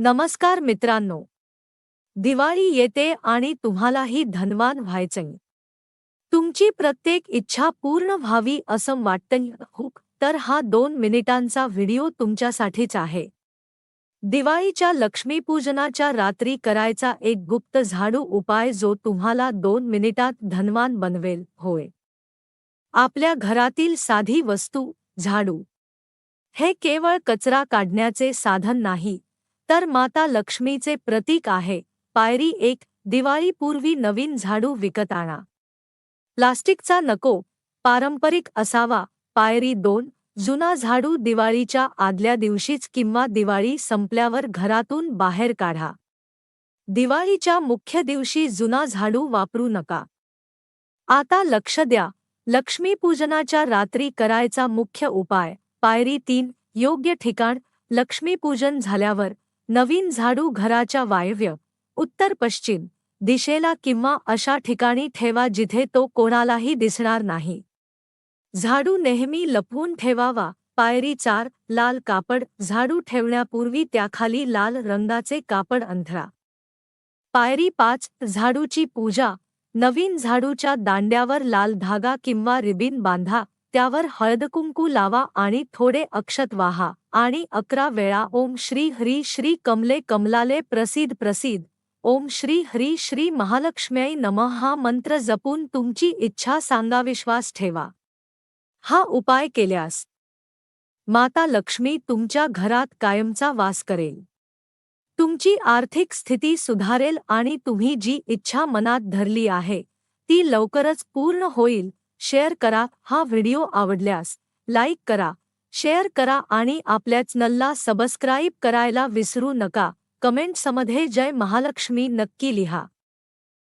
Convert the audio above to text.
नमस्कार मित्रांनो. दिवाळी येते आणि तुम्हालाही धनवान व्हायचं तुमची प्रत्येक इच्छा पूर्ण व्हावी असं वाटतं हुक हो, तर हा दोन मिनिटांचा व्हिडिओ तुमच्यासाठीच आहे. दिवाळीच्या लक्ष्मीपूजनाच्या रात्री करायचा एक गुप्त झाडू उपाय जो तुम्हाला दोन मिनिटात धनवान बनवेल. होय. आपल्या घरातील साधी वस्तू झाडू. हे केवळ कचरा काढण्याचे साधन नाही. तर माता लक्ष्मीचे प्रतीक आहे. पायरी एक दिवाळीपूर्वी नवीन झाडू विकत आणा. प्लास्टिकचा नको पारंपरिक असावा. पायरी दोन जुना झाडू दिवाळीच्या आदल्या दिवशीच किंवा दिवाळी संपल्यावर घरातून बाहेर काढा. दिवाळीच्या मुख्य दिवशी जुना झाडू वापरू नका. आता लक्ष द्या. लक्ष्मीपूजनाच्या रात्री करायचा मुख्य उपाय. पायरी तीन योग्य ठिकाण लक्ष्मीपूजन झाल्यावर. नवीन झाडू घराच्या वायव्य उत्तर पश्चिम दिशेला किंवा अशा ठिकाणी ठेवा जिथे तो कोणालाही दिसणार नाही. झाडू नेहमी लपवून ठेवावा पायरी चार लाल कापड झाडू ठेवण्यापूर्वी त्याखाली लाल रंगाचे कापड अंथरा पायरी पाच झाडूची पूजा नवीन झाडूच्या दांड्यावर लाल धागा किंवा रिबीन बांधा त्यावर हळदकुंकू लावा आणि थोडे अक्षत वाहा. आणि अकरा वेळा ओम श्री हरी श्री कमले कमलाले प्रसिद्ध प्रसिद्ध. ओम श्री हरी श्री महालक्ष्म्याई नमः हा मंत्र जपून तुमची इच्छा सांगा विश्वास ठेवा. हा उपाय केल्यास माता लक्ष्मी तुमच्या घरात कायमचा वास करेल. तुमची आर्थिक स्थिती सुधारेल आणि तुम्ही जी इच्छा मनात धरली आहे ती लवकरच पूर्ण होईल शेअर करा हा व्हिडिओ आवडल्यास लाईक करा. शेअर करा आणि आपल्या चॅनलला सबस्क्राईब करायला विसरू नका. कमेंट्समध्ये जय महालक्ष्मी नक्की लिहा.